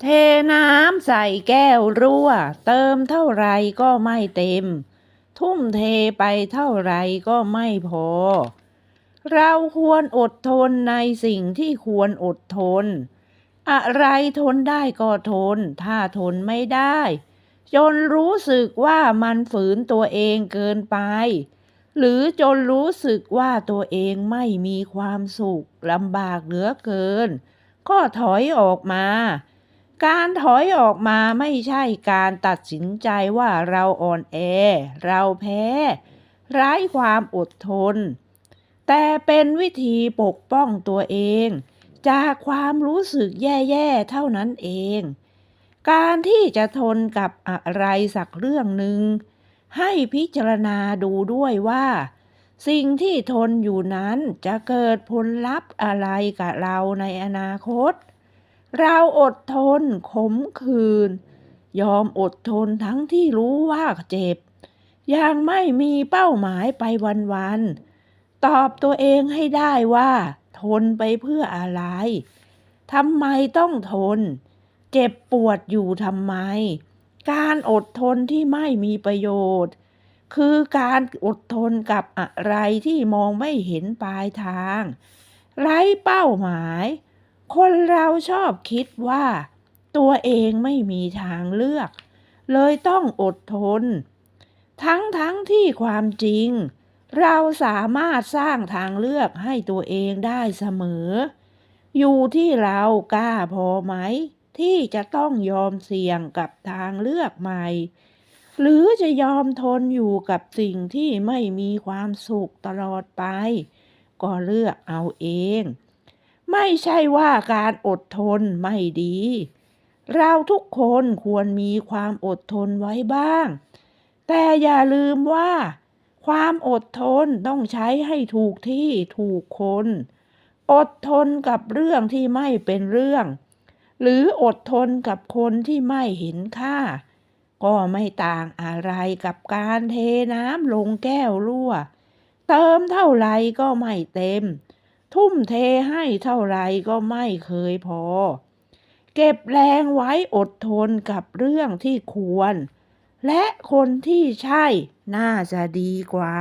เทน้ำใส่แก้วรั่ว เติมเท่าไรก็ไม่เต็ม ทุ่มเทไปเท่าไรก็ไม่พอ เราควรอดทนในสิ่งที่ควรอดทน อะไรทนได้ก็ทน ถ้าทนไม่ได้ จนรู้สึกว่ามันฝืนตัวเองเกินไป หรือจนรู้สึกว่าตัวเองไม่มีความสุขลำบากเหลือเกิน ก็ถอยออกมา การถอยออกมาไม่ใช่การตัดสินใจว่าเราอ่อนแอ เราแพ้ ไร้ความอดทน แต่เป็นวิธีปกป้องตัวเอง จากความรู้สึกแย่ๆเท่านั้นเอง การที่จะทนกับอะไรสักเรื่องหนึ่ง ให้พิจารณาดูด้วยว่า สิ่งที่ทนอยู่นั้นจะเกิดผลลัพธ์อะไรกับเราในอนาคตเเราอดทนขมขืน ยอมอดทนทั้งที่รู้ว่าเจ็บ ยังไม่มีเป้าหมายไปวันๆ ตอบตัวเองให้ได้ว่า ทนไปเพื่ออะไร ทำไมต้องทน เจ็บปวดอยู่ทำไม การอดทนที่ไม่มีประโยชน์ คือการอดทนกับอะไรที่มองไม่เห็นปลายทาง ไร้เป้าหมาย คนเราชอบคิดว่า ตัวเองไม่มีทางเลือก เลยต้องอดทน ทั้งทั้งที่ความจริง เราสามารถสร้างทางเลือกให้ตัวเองได้เสมอ อยู่ที่เรากล้าพอไหม ที่จะต้องยอมเสี่ยงกับทางเลือกใหม่ หรือจะยอมทนอยู่กับสิ่งที่ไม่มีความสุขตลอดไป ก็เลือกเอาเอง ไม่ใช่ว่าการอดทนไม่ดี เราทุกคนควรมีความอดทนไว้บ้าง แต่อย่าลืมว่า ความอดทนต้องใช้ให้ถูกที่ถูกคน อดทนกับเรื่องที่ไม่เป็นเรื่อง หรืออดทนกับคนที่ไม่เห็นค่า ก็ไม่ต่างอะไรกับการเทน้ำลงแก้วรั่ว เติมเท่าไรก็ไม่เต็ม ทุ่มเทให้เท่าไรก็ไม่เคยพอ เก็บแรงไว้อดทนกับเรื่องที่ควร และคนที่ใช่น่าจะดีกว่า